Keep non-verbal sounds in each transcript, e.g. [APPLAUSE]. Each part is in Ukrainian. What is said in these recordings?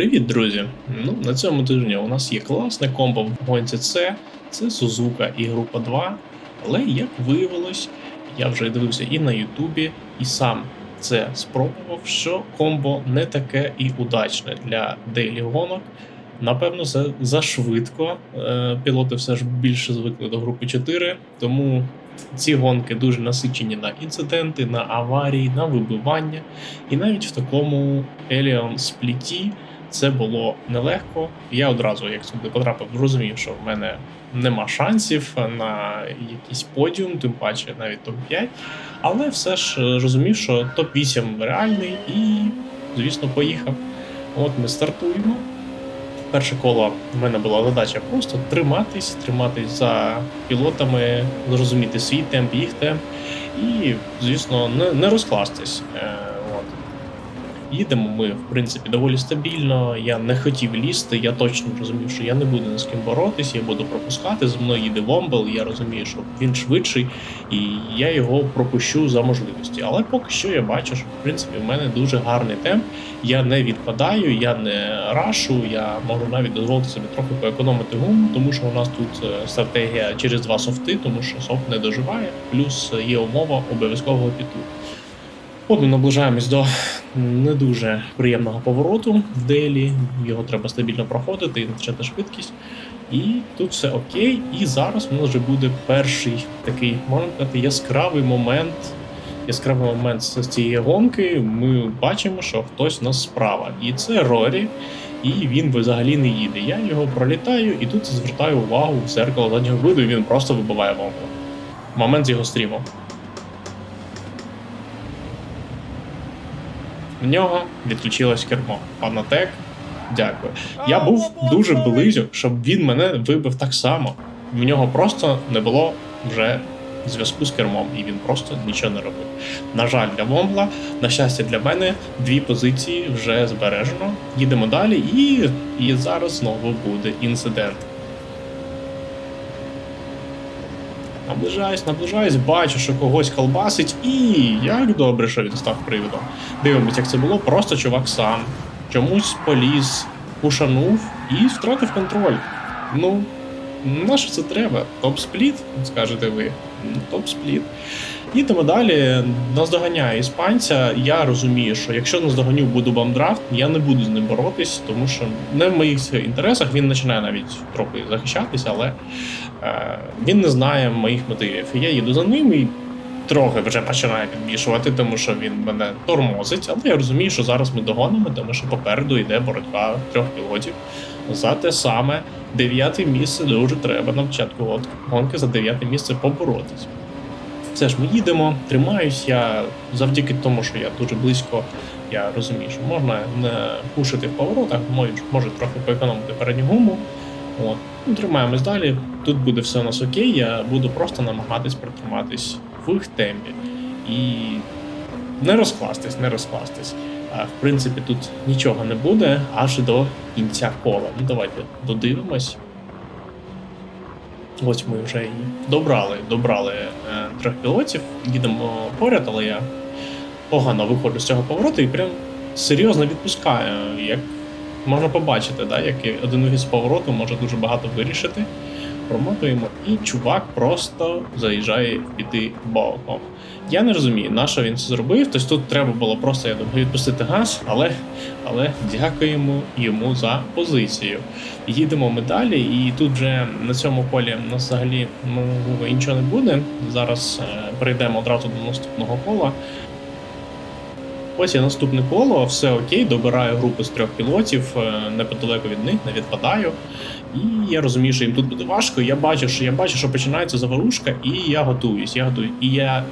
Привіт, друзі! Ну, на цьому тижні у нас є класне комбо в гонці С, це Сузука і група 2. Але як виявилось, я вже дивився і на Ютубі, і сам це спробував, що комбо не таке і удачне для дейлі гонок. Напевно, це зашвидко. Е, Пілоти все ж більше звикли до групи 4, тому ці гонки дуже насичені на інциденти, на аварії, на вибивання. І навіть в такому Alien спліті це було нелегко. Я одразу, як сюди потрапив, зрозумів, що в мене нема шансів на якийсь подіум, тим паче навіть топ-5. Але все ж е, розумів, що топ-8 реальний і, звісно, поїхав. От ми стартуємо. Перше коло в мене була задача просто триматись, триматись за пілотами, зрозуміти свій темп, їх темп, і, звісно, не, не розкластись. Е. Їдемо ми, в принципі, доволі стабільно. Я не хотів лізти, я точно розумів, що я не буду ні з ким боротись, я буду пропускати. З мною їде Вомбел, я розумію, що він швидший, і я його пропущу за можливості. Але поки що я бачу, що в принципі в мене дуже гарний темп. Я не відпадаю, я не рашу, я можу навіть дозволити собі трохи поекономити гуму, тому що у нас тут е, стратегія через два софти, тому що софт не доживає, плюс є умова обов'язкового піту. От ми наближаємось до не дуже приємного повороту в Дейлі. Його треба стабільно проходити і не втрачати швидкість. І тут все окей. І зараз у нас вже буде перший такий, можна сказати, яскравий момент. Яскравий момент з цієї гонки. Ми бачимо, що хтось у нас справа. І це Рорі, і він взагалі не їде. Я його пролітаю і тут звертаю увагу в зеркало заднього виду, і він просто вибиває бомбу. Момент з його стріму. В нього відключилось кермо. Панатек, дякую. Я був дуже близько, щоб він мене вибив так само. В нього просто не було вже зв'язку з кермом, і він просто нічого не робив. На жаль, для Вомбла, на щастя для мене, дві позиції вже збережено. Їдемо далі, і, і зараз знову буде інцидент. Наближаюсь, наближаюсь, бачу, що когось колбасить, і як добре, що він став приводом. Дивимось, як це було, просто чувак сам чомусь поліз, пушанув і втратив контроль. Ну, на що це треба? Топ-спліт, скажете ви. Ну, Топ-спліт. Їдемо далі. Наздоганяє іспанця. Я розумію, що якщо наздоганю буду бамдрафт, я не буду з ним боротись, тому що не в моїх інтересах він починає навіть трохи захищатися, але він не знає моїх мотивів. Я їду за ним і трохи вже починає підмішувати, тому що він мене тормозить, але я розумію, що зараз ми догонимо, тому що попереду йде боротьба трьох пілотів. За те саме дев'яте місце дуже треба на початку гонки за дев'яте місце поборотись. Все ж ми їдемо, тримаюсь я завдяки тому, що я дуже близько. Я розумію, що можна не пушити в поворотах, може трохи поекономити передню гуму. От. Ну, тримаємось далі. Тут буде все у нас окей, я буду просто намагатись притриматись в їх темпі. І не розкластись, не розкластись. В принципі, тут нічого не буде аж до кінця кола. Ну давайте додивимось. Ось ми вже і добрали, добрали е, трьох пілотів, їдемо поряд, але я погано виходжу з цього повороту і прям серйозно відпускаю. Як можна побачити, да, як один вихід повороту може дуже багато вирішити. Промотуємо, і чувак просто заїжджає піти боком. Я не розумію, на що він це зробив. Тобто тут треба було просто, я думаю, відпустити газ, але, але дякуємо йому за позицію. Їдемо ми далі, і тут вже на цьому полі у нас взагалі ну, нічого не буде. Зараз е, перейдемо одразу до наступного кола. Ось є наступне коло, все окей, добираю групу з трьох пілотів, е, неподалеку від них, не відпадаю. І я розумію, що їм тут буде важко. Я бачу, що я бачу, що починається заворушка, і я готуюсь. Я готую. І я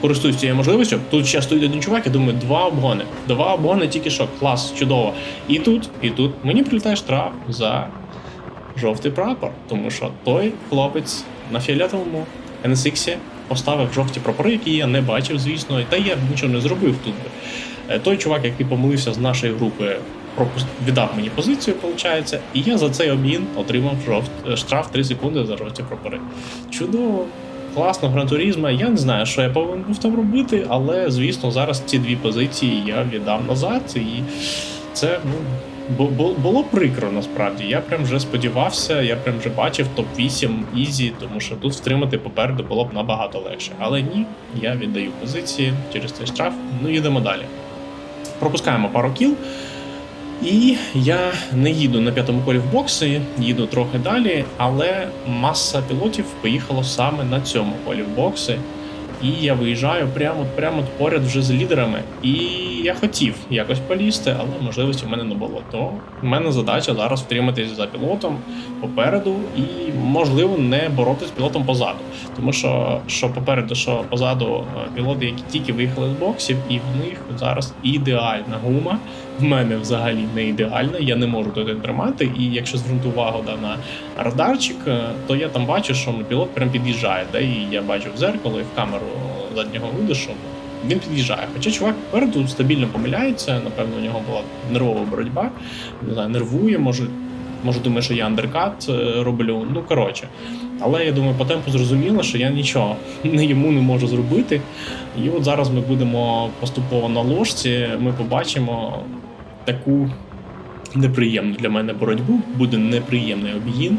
користуюсь цією можливістю. Тут ще стоїть один чувак, я думаю, два обгони. Два обгони тільки що, клас, чудово. І тут, і тут мені прилітає штраф за жовтий прапор, тому що той хлопець на фіолетовому NSX поставив жовті прапори, які я не бачив, звісно, та я нічого не зробив тут. би. Е, Той чувак, який помилився з нашої групи, віддав мені позицію, виходить, і я за цей обмін отримав жовт... е, штраф 3 секунди за жовті прапори. Чудово, класно, грантурізма. Я не знаю, що я повинен був там робити, але звісно, зараз ці дві позиції я віддам назад, і це ну, Бу- було прикро насправді. Я прям вже сподівався, я прям вже бачив топ-8 ізі, тому що тут втримати попереду було б набагато легше. Але ні, я віддаю позиції через цей штраф. Ну їдемо далі. Пропускаємо пару кіл. І я не їду на п'ятому колі в бокси, їду трохи далі, але маса пілотів поїхала саме на цьому колі в бокси. І я виїжджаю прямо прямо поряд вже з лідерами. І я хотів якось полізти, але можливості в мене не було. То в мене задача зараз втриматись за пілотом попереду і, можливо, не боротися з пілотом позаду. Тому що що попереду, що позаду е, пілоти, які тільки виїхали з боксів, і в них зараз ідеальна гума. В мене взагалі не ідеальна, я не можу туди тримати. І якщо звернути увагу да, на радарчик, е, то я там бачу, що ну, пілот прям під'їжджає. Да, і я бачу в зеркало і в камеру заднього виду, що він під'їжджає. Хоча чувак попереду стабільно помиляється, напевно, у нього була нервова боротьба, не знаю, нервує, може, може думає, що я андеркат е, роблю. Ну коротше. Але я думаю, по темпу зрозуміло, що я нічого [LAUGHS] не йому не можу зробити. І от зараз ми будемо поступово на ложці. Ми побачимо таку неприємну для мене боротьбу. Буде неприємний об'їн.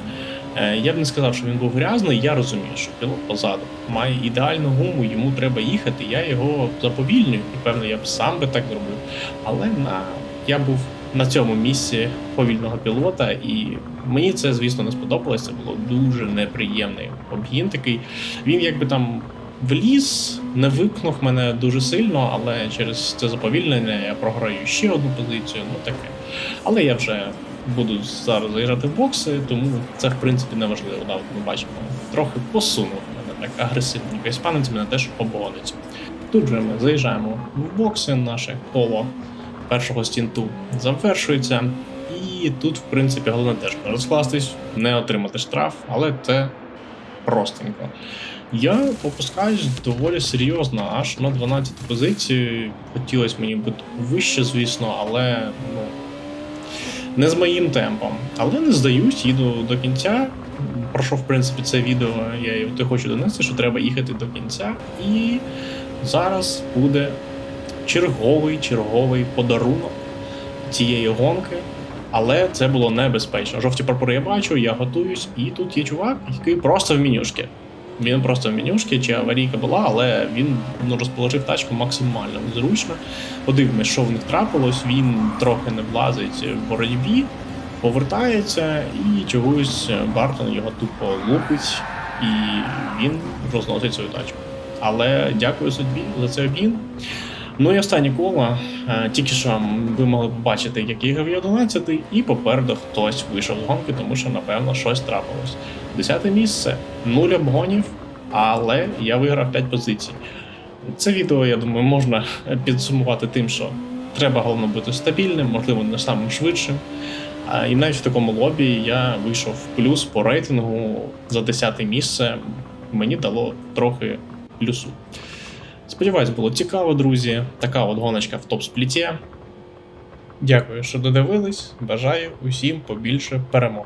Е, Я б не сказав, що він був грязний. Я розумію, що пілот позаду має ідеальну гуму, йому треба їхати. Я його заповільнюю, і певно, я б сам би так зробив. Але на я був на цьому місці повільного пілота, і мені це, звісно, не сподобалось. Це було дуже неприємний обгін. Такий він якби там вліз, не випнув мене дуже сильно, але через це заповільнення я програю ще одну позицію. Ну таке. Але я вже буду зараз заїжджати в бокси, тому це в принципі не важливо. Да, ми бачимо, трохи посунув мене так агресивненько. Іспанець мене теж обгонить. Тут же ми заїжджаємо в бокси, наше коло першого стінту завершується. І тут, в принципі, головне теж не розкластись, не отримати штраф, але це простенько. Я попускаюсь доволі серйозно, аж на 12 позиції. Хотілося мені бути вище, звісно, але ну, не з моїм темпом. Але не здаюсь, їду до кінця. Про що, в принципі, це відео я і от хочу донести, що треба їхати до кінця. І зараз буде черговий черговий подарунок цієї гонки. Але це було небезпечно. Жовті прапори я бачу, я готуюсь, і тут є чувак, який просто в менюшки. Він просто в менюшки, чи аварійка була, але він ну, розположив тачку максимально зручно. Подивимось, що в них трапилось. Він трохи не влазить в боротьбі, повертається і чогось Бартон його тупо лупить, і він розносить свою тачку. Але дякую судьбі за це об'їн. Ну і останнє коло. Е, Тільки що ви могли побачити, як їхав я 11 і попереду хтось вийшов з гонки, тому що, напевно, щось трапилось. Десяте місце, нуль обгонів, але я виграв 5 позицій. Це відео, я думаю, можна підсумувати тим, що треба головне бути стабільним, можливо, не самим швидшим. І навіть в такому лобі я вийшов в плюс по рейтингу за 10 місце. Мені дало трохи плюсу. Сподіваюсь, було цікаво, друзі. Така от гоночка в топ-спліті. Дякую, що додивились. Бажаю усім побільше перемог.